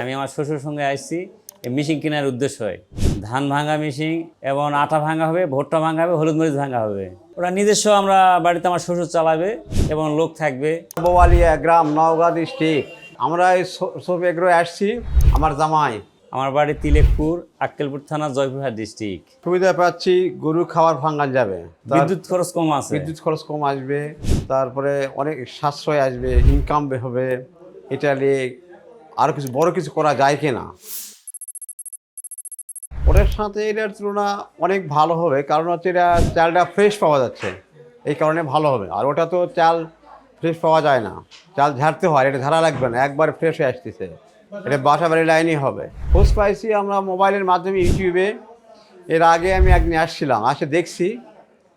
আমি আমার শ্বশুর সঙ্গে আসছি। এই মেশিন কেনার উদ্দেশ্য হয়। ধান ভাঙা মেশিন এবং আটা ভাঙা হবে ভুট্টা ভাঙা হবে হলুদ মরিচ ভাঙা হবে। ওরা নিজস্ব আমরা বাড়িতে আমার শ্বশুর চালাবে এবং লোক থাকবে। বোয়ালিয়া গ্রাম নওগাঁ ডিস্ট্রিক্ট আমরা এই সব এগ্রো আসছি আমার জামাই। আমার বাড়ি তিলেকপুর আক্কেলপুর থানা জয়পুরহাট ডিস্ট্রিক্ট সুবিধা পাচ্ছি গরু খাবার ভাঙান যাবে। বিদ্যুৎ খরচ কম আছে। বিদ্যুৎ খরচ কম আসবে। তারপরে অনেক সাশ্রয় আসবে ইনকাম হবে এটা নিয়ে আরও কিছু, বড় কিছু করা যায় কি না ওটার সাথে এটার তুলনা অনেক ভালো হবে, কারণ হচ্ছে এটা চালটা ফ্রেশ পাওয়া যাচ্ছে। এই কারণে ভালো হবে। আর ওটা তো চাল ফ্রেশ পাওয়া যায় না। চাল ঝাড়তে হয়, এটা ঝাড়া লাগবে না, একবার ফ্রেশ হয়ে আসতেছে। এটা বাসা বাড়ি লাইনই হবে। খোঁজ পাইছি আমরা মোবাইলের মাধ্যমে ইউটিউবে। এর আগে আমি একদিন আসছিলাম, আসে দেখছি,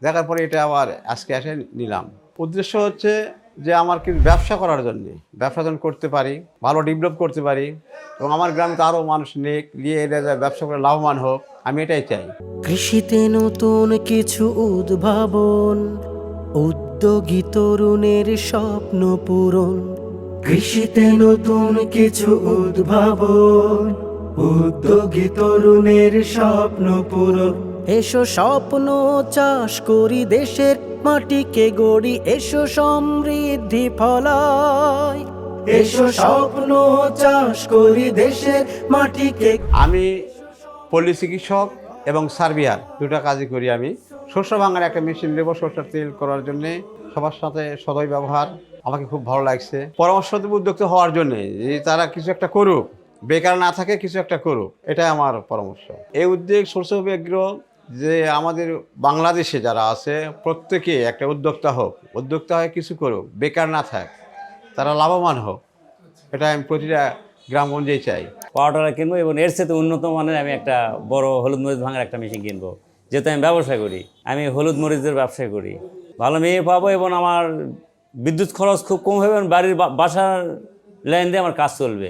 দেখার পরে এটা আবার আজকে এসে নিলাম। উদ্দেশ্য হচ্ছে যে আমার কিন্তু ব্যবসা করার জন্য, ব্যবসা যখন করতে পারি, ভালো ডেভেলপ করতে পারি, এবং আমার গ্রামে তো আরও মানুষ নিয়ে এটা যে ব্যবসা করে লাভবান হোক, আমি এটাই চাই। কৃষিতে নতুন কিছু উদ্ভাবন, উদ্যোগী তরুণের স্বপ্ন পূরণ। কৃষিতে নতুন কিছু উদ্ভাবন, উদ্যোগী তরুণের স্বপ্ন পূরণ। এসো স্বপ্ন চাষ করি দেশের মাটিকে গড়ি, এসো সমৃদ্ধি ফলায়। এসো স্বপ্ন চাষ করি দেশের মাটিকে। আমি পল্লী চিকিৎসক এবং সার্বিয়ার, দুটো কাজই করি আমি। শস্য ভাঙার একটা মেশিন দেবো সরষের তেল করার জন্যে। সবার সাথে সদয় ব্যবহার, আমাকে খুব ভালো লাগছে। পরামর্শ দেবো উদ্যোক্তা হওয়ার জন্যে, যে তারা কিছু একটা করুক, বেকার না থাকে কিছু একটা করুক, এটাই আমার পরামর্শ। এই উদ্যোগ সোর্স অফ যে আমাদের বাংলাদেশে যারা আছে, প্রত্যেকে একটা উদ্যোক্তা হোক, উদ্যোক্তা হয়ে কিছু করুক, বেকার না থাক, তারা লাভবান হোক, এটা আমি প্রতিটা গ্রামগঞ্জেই চাই। পাউডার কিনবো এবং এর সাথে উন্নত মানের আমি একটা বড় হলুদ মরিচ ভাঙার একটা মেশিন কিনবো, যেহেতু আমি ব্যবসা করি, আমি হলুদ মরিচের ব্যবসা করি। ভালো মেয়ে পাবো এবং আমার বিদ্যুৎ খরচ খুব কম হবে এবং বাড়ির বাসার লাইন দিয়ে আমার কাজ চলবে।